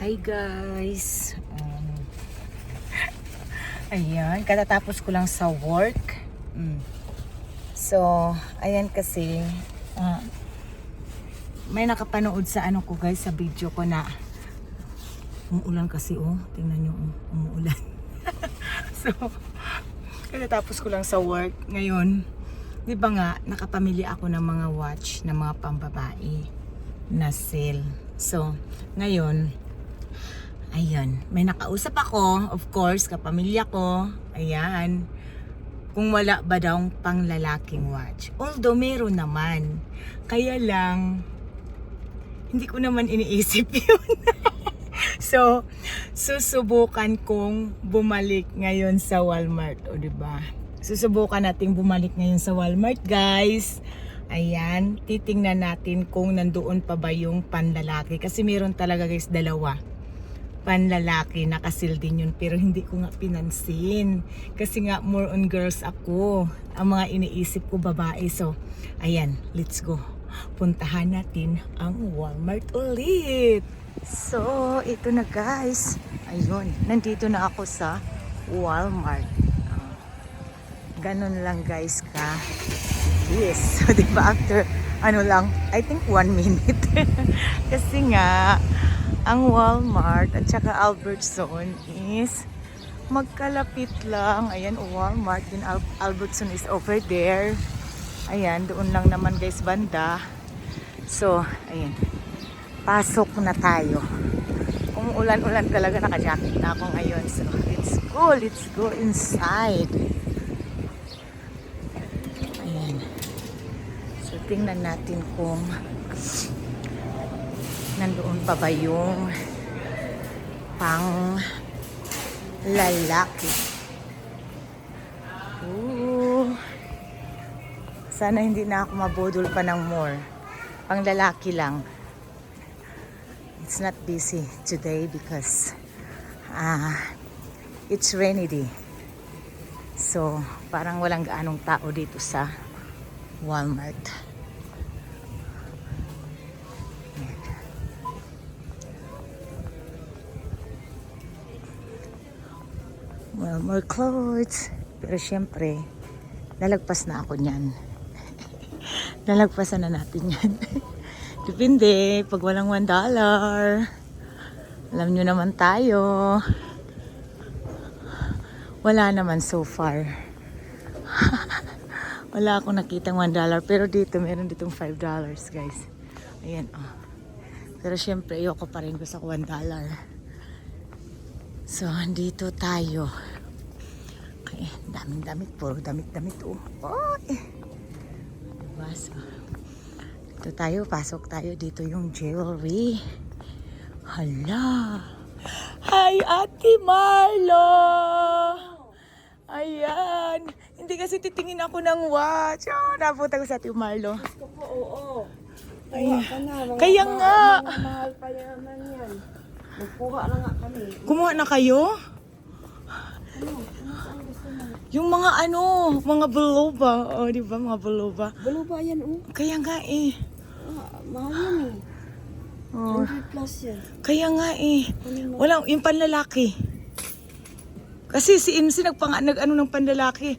Hi guys! Um, ayan, katatapos ko lang sa work. Mm. So, ayan kasi, ah, may nakapanood sa ano ko guys, sa video ko na umuulan kasi oh. Tingnan nyo, oh, umuulan. so, katatapos ko lang sa work. Ngayon, di ba nga, nakapamili ako ng mga watch ng mga pambabae na sale. So, ngayon, ayun, may nakausap ako, of course, kapamilya ko, ayan, kung wala ba daw pang lalaking watch. Although, meron naman. Kaya lang, hindi ko naman iniisip yun. so, susubukan kong bumalik ngayon sa Walmart, o ba? Susubukan nating bumalik ngayon sa Walmart, guys. Ayan, titingnan natin kung nandoon pa ba yung panlalaki. Kasi meron talaga guys, dalawa. Panlalaki, nakasil din yun. Pero hindi ko nga pinansin. Kasi nga more on girls ako. Ang mga iniisip ko babae. So, ayan, let's go. Puntahan natin ang Walmart ulit. So, ito na guys. Ayun, nandito na ako sa Walmart. Ah, Ganun lang guys ka. Yes. So, di ba after, ano lang, I think one minute. Kasi nga, ang Walmart at saka Albertson is magkalapit lang. Ayan, Walmart. Din Al- Albertson is over there. Ayan, doon lang naman guys banda. So, ayan. Pasok na tayo. Kung ulan-ulan talaga, naka-jacket na ako ngayon. So, let's go. Let's go inside. Ayan. So, tingnan natin kung nandoon pa ba yung pang lalaki. Ooh. Sana hindi na ako mabudol pa ng more. Pang lalaki lang. It's not busy today because ah it's rainy day. So, parang walang gaanong tao dito sa Walmart. Well, more clothes. Pero syempre, lalagpas na ako niyan. Lalagpasan na natin yan. Depende, pag walang one dollar. Alam nyo naman tayo. Wala naman so far. Wala akong nakitang one dollar. Pero dito, meron ditong five dollars, guys. Ayan, oh. Pero syempre, ayoko pa rin gusto ko one dollar. So, dito tayo. Okay, daming damit. Puro damit-damit, oh. Oy! Diba? So, dito tayo, pasok tayo. Dito yung jewelry. Hala! Hi, Ate Marlo! Ayan! Hindi kasi titingin ako ng watch. Oh, napunta ko sa Ate Marlo. Gusto ko, oo. Kaya mga- nga. Mahal pa naman yan. Magkuha na nga kami. Kumuha na kayo? Ano? Ano saan gusto mo? Yung mga ano, mga buloba. O, oh, di ba? Mga buloba. Balo ba yan, oh? Kaya nga eh. Ah, mahal yan eh. Oh, 100 plus yan. kaya nga eh. Mo. Walang, yung panlalaki. Kasi si Imsi nagpang, nag ano ng panlalaki.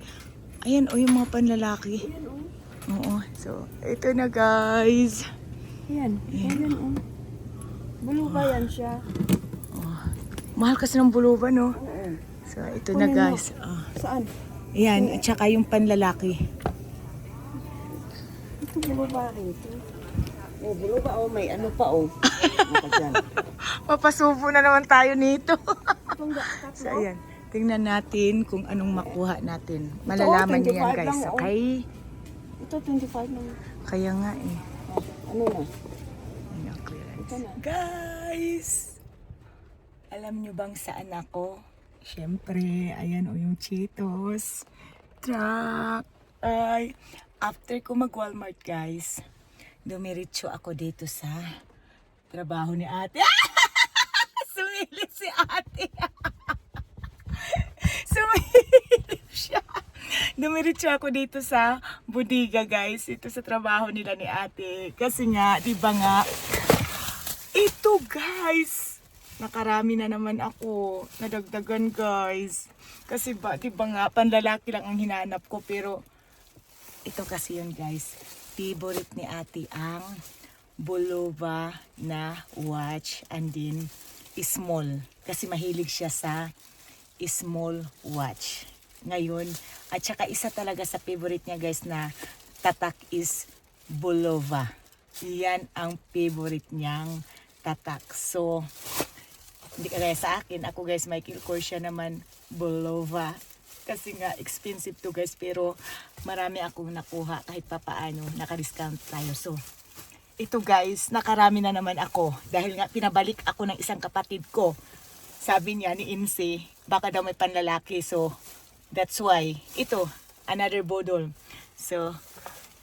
Ayan, o yung mga panlalaki. Yan, oh. Oo, so, ito na guys. Yan. Yan, oh. Balo ba yan siya? Mahal kasi ng buloba, no? Oo. So, ito na Kunin mo. guys. Ah, Saan? ayan, at saka yung panlalaki. Ito balo ba rin ito? Oh, balo ba? Oh, may ano pa, oh. Ano pa dyan? Papasubo na naman tayo nito. So, ayan. Tingnan natin kung anong makuha natin. Malalaman niyo yan 25 guys. oh. Okay? Ito, 25 naman. Kaya nga eh. Ano na? Ang clearance. Na. Guys! Alam nyo bang saan ako? Siyempre, ayan o yung Cheetos. Truck. Ay, after ko mag-Walmart guys, dumiritso ako dito sa trabaho ni ate. Sumilip si ate. Sumilip siya. Dumiritso ako dito sa bodega guys. Ito sa trabaho nila ni ate. Kasi nga, di ba nga, ito guys. Nakarami na naman ako. Nadagdagan guys. Kasi ba, di ba nga, panlalaki lang ang hinanap ko. Pero, ito kasi yun guys. Favorite ni ate ang Bulova na watch and then small. Kasi mahilig siya sa small watch. Ngayon, at saka isa talaga sa favorite niya guys na tatak is Bulova. Yan ang favorite niyang tatak. So, hindi kagaya sa akin. Ako guys, Michael Kors naman Bulova. Kasi nga expensive to guys pero marami akong nakuha kahit papaano naka-discount tayo. So, ito guys, nakarami na naman ako dahil nga pinabalik ako ng isang kapatid ko. Sabi niya ni Inse, baka daw may panlalaki. So, that's why. Ito, another bodol. So,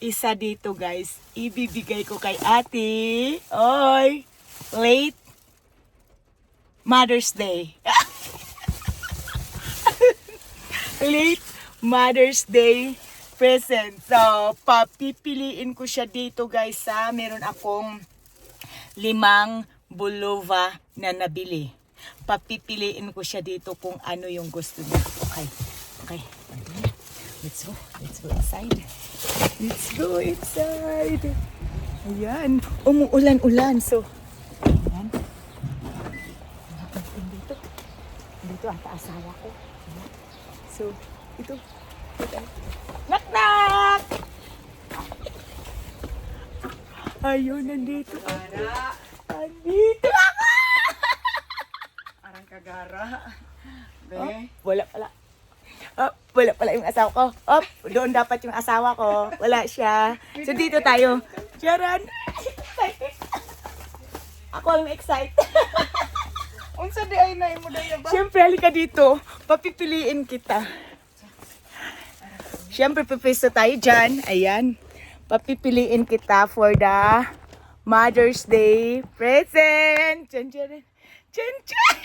isa dito guys, ibibigay ko kay ate. Oy, late Mother's Day. late Mother's Day present. So, papipiliin ko siya dito guys sa meron akong limang bulova na nabili. Papipiliin ko siya dito kung ano yung gusto niya. Okay. Okay. Let's go. Let's go inside. Let's go inside. Ayan. Umuulan-ulan. So, ayan. Ayan dito. Dito ata asawa ko. So, ito. ito. Knock knock! Ayun, nandito ako. Nandito ako! Arang kagara. Oh, wala pala. Oh, wala pala yung asawa ko. Oh, doon dapat yung asawa ko. Wala siya. So dito tayo. Sharon! Ako ang excited. Unsa di ay na mo dayo ba? Siyempre, halika dito. Papipiliin kita. Siyempre, pipisto tayo dyan. Ayan. Papipiliin kita for the Mother's Day present. Chan, chan, chan, chan.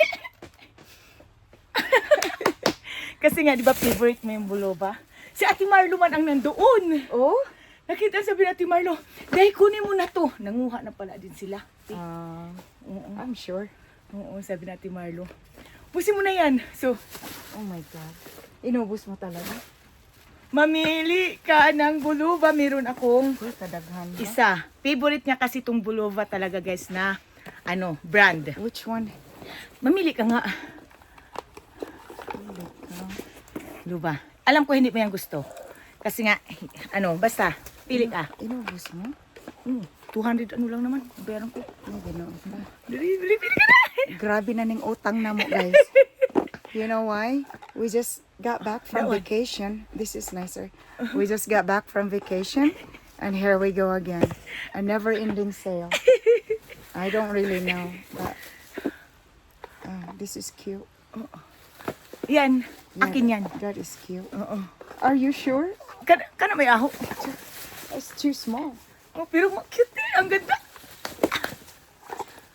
Kasi nga, di ba, favorite mo yung buloba? Si Ate Marlo man ang nandoon. Oh? Nakita sabi ni Ate Marlo, dahil kunin mo na to. Nanguha na pala din sila. Ah, Oo, I'm sure. Oo, sabi Ate Marlo. Pusin mo na yan. So, Oh my God. Inubos mo talaga? Mamili ka ng bulova. Meron akong Uy, kadaghan ba? isa. Favorite niya kasi itong bulova talaga guys na ano, brand. Which one? Mamili ka nga. Luba. Alam ko hindi mo yan gusto. Kasi nga, ano, basta, pili ka. Inubos mo? Hmm, 200 ano lang naman. Bayaran ko. Ganoon pa. Dali, dali, pili ka na. Grabe na ning utang na mo, guys. you know why? We just got back from That one. vacation. This is nicer. We just got back from vacation, and here we go again. A never-ending sale. I don't really know, but uh, this is cute. Yan, Yeah, akin yan. That is cute. Oo. Are you sure? Kana, kana may aho. It's too small. Oh, pero ma- cute eh. Ang ganda.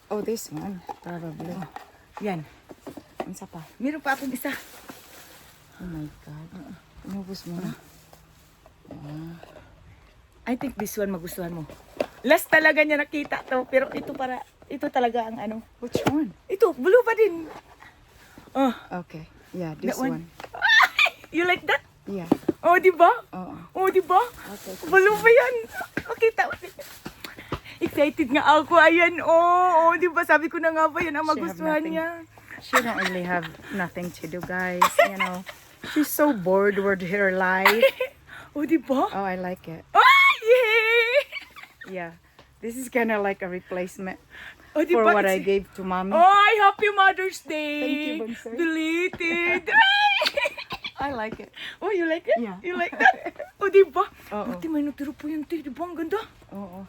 Oh, this one probably. Yan. Unsa pa? Meron pa akong isa. Oh my God. Inubos mo na. I think this one magustuhan mo. Last talaga niya nakita to, pero ito para, ito talaga ang ano. Which one? Ito, blue pa din. Oh, Okay. Yeah, this That one. one. you like that? Yeah. Oh, di ba? Oo. Oh, di ba? Okay. Blue pa yan. Makita. Excited nga ako. Ayan, oh. oh di ba? Sabi ko na nga ba yan ang magustuhan niya. She don't really have nothing to do, guys. You know, she's so bored with her life. Oh, di ba? Oh, I like it. Ah, yay! Yeah, this is kind of like a replacement Oh, for what I gave to mommy. Ay, happy Mother's Day! Thank you, Bunsoy. Belated! I like it. oh, you like it? Yeah. You like that? oh, di ba? Oo. Buti may natiro po yung tea, di ba? Ang ganda. Oo.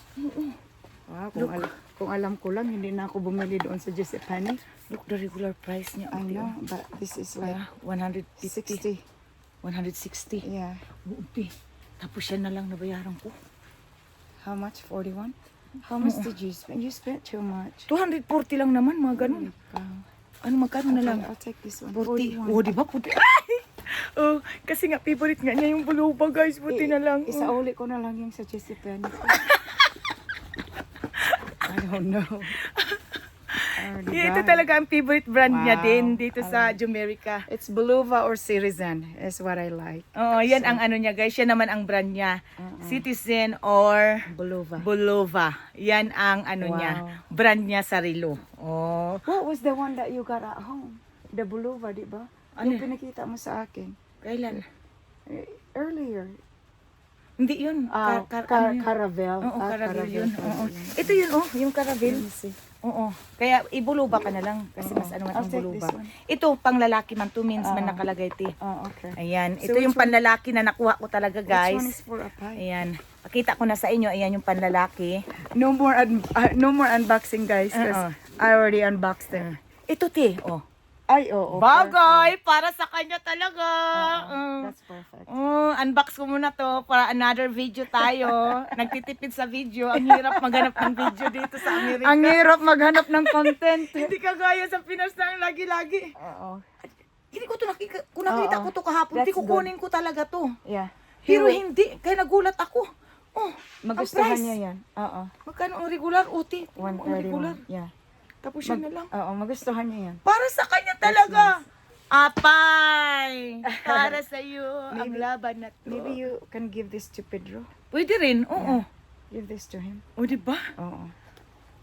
Wow, kung, al- kung alam ko lang, hindi na ako bumili doon sa Giuseppe. Look, the regular price niya. I know, oh. but this is like Yeah, 150. 60. 160. Yeah. Buti. Tapos yan na lang nabayaran ko. How much? 41? How much did you spend? You spent too much. 240 lang naman, mga ganun. Wow. Ano, magkano na lang? I'll take this one. 40. 41. Oh, di ba? Puti. Ay! Oh, kasi nga, favorite nga niya yung buluba, guys. Buti na lang. Isa Oh. uli ko na lang yung sa Giuseppe. Oh, di Yeah, ito talaga ang favorite brand niya Wow. din dito sa Jumerica. It's Beluva or Citizen is what I like. Oo, yan ang ano niya guys. Yan naman ang brand niya. Citizen or Beluva. Bulova. Yan ang ano Wow. niya. Brand niya sarilo. Oh. What was the one that you got at home? The Beluva, di ba? Ano? Yung pinakita mo sa akin. Kailan? Eh, Earlier. Hindi yun. Ah, Car- car- ano yun? Caravel. Oo, Ah, Caravel yun. Oo. Ito yun, oh. Yung Caravel. Let me see. Oo. Kaya ibuluba ka na lang. Kasi Oo. mas ano man I'll ang take buluba. this one. Ito, pang lalaki man. Two means man Oo. nakalagay ti. Oh, okay. Ayan. So Ito yung one- panlalaki na nakuha ko talaga, guys. Which one is for a pie? Ayan. Pakita ko na sa inyo. Ayan yung panlalaki. No more un- uh, no more unboxing guys Uh-uh. because I already unboxed them. Ito, ti. Oh. Ay, oo. Bagay! Para sa kanya talaga. perfect. Mm. That's perfect. Oh, unbox ko muna to para another video tayo. Nagtitipid sa video. Ang hirap maghanap ng video dito sa Amerika. Ang hirap maghanap ng content. Hindi kagaya sa Pinas na lagi-lagi. Oo. Hindi ko to nakita, kung nakita Oo. ko to kahapon, hindi ko kunin ko talaga to. Yeah. Pero He- hindi, kaya nagulat ako. Oh, Magustuhan niya yan. Oo. Magkano ang regular? Uti. Ang regular. 131. Yeah. Tapos yun na lang. Oo, magustuhan niya yan. Para sa kanya talaga. Apay! Para sa iyo ang Maybe- laban na to. Maybe you can give this to Pedro. Pwede rin, oo. Give this to him. O, di ba? Oo.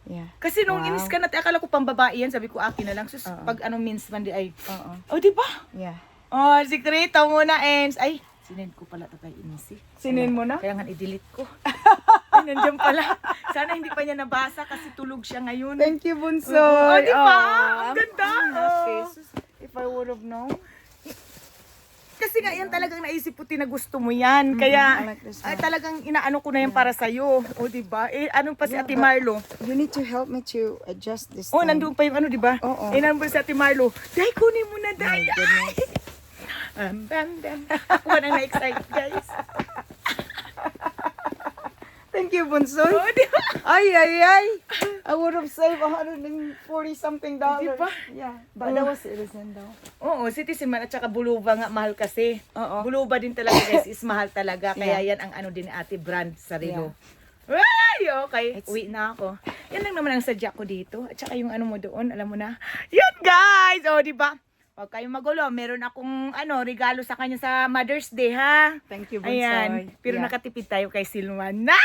Yeah. Kasi nung Wow. inis ka natin, akala ko pang babae yan, sabi ko akin na lang. Sus, Oo. pag anong means man di ay, Oo. o di ba? Yeah. Oh, sikreto muna, Ens. Ay, sinend ko pala ito kay Inisi. Sinend mo na? Kaya nga i-delete ko. Ay, nandiyan pala. Sana hindi pa niya nabasa kasi tulog siya ngayon. Thank you, Bunso. Oo, di ba? Ang ganda. I'm happy. Oo. Sus, If I would have known. Kasi nga yan talagang naisip ko na gusto mo yan. Kaya I like this ay, one. talagang inaano ko na yan para sa'yo. O, di ba? Eh, ano pa si Ate Marlo? You need to help me to adjust this Oh, thing. nandun pa yung ano, di ba? Oo. Eh, nandun si Ate Marlo. Day, kunin mo na, Day. goodness. Um, bam, bam. Ako na na-excite, guys. Thank you, Bunso. Oh, di ba? Ay, ay, ay. I would have saved 140 something dollars. Di ba? Yeah. But that was citizen though. Oo, citizen man at saka buluba nga mahal kasi. Oo. Buluba din talaga guys is mahal talaga. Kaya Yeah. yan ang ano din ate brand sarilo. Ay, okay. Uwi na ako. Yan lang naman ang sadya ko dito. At saka yung ano mo doon, alam mo na. Yan guys! O, di ba? Huwag kayong magulo. Meron akong ano, regalo sa kanya sa Mother's Day, ha? Thank you, Bunso. Ayan. Pero Yeah. nakatipid tayo kay Silwan. Na!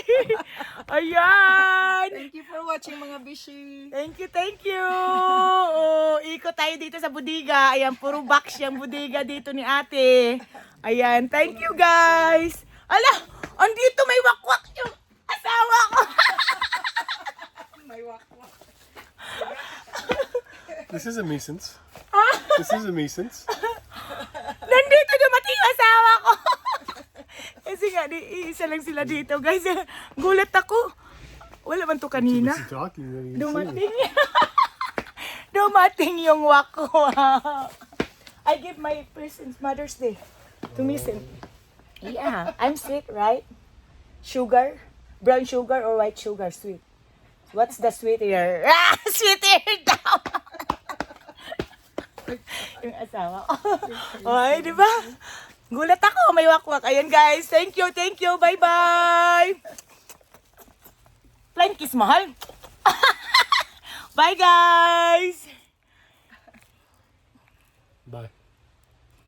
Ayan! Thank you for watching mga bishi. Thank you, thank you. Oh, ikot tayo dito sa budiga. Ayan, puro box yung budiga dito ni ate. Ayan, thank you guys. Ala, andito may wakwak yung asawa ko. This is a nuisance. This is a nuisance. Nandito dumating yung asawa ko. Nga, di, isa lang sila dito guys. Gulat ako. Wala man to kanina. Busy talking. it. Dumating. Dumating yung wako. I give my presents Mother's Day to Miss him. Yeah, I'm sweet, right? Sugar? Brown sugar or white sugar? Sweet. What's the sweeter? Ah, sweeter daw. yung asawa ko. Ay, di ba? Gulat ako, may wakwak. Ayan guys, thank you, thank you, bye-bye. Flying kiss mahal. Bye guys!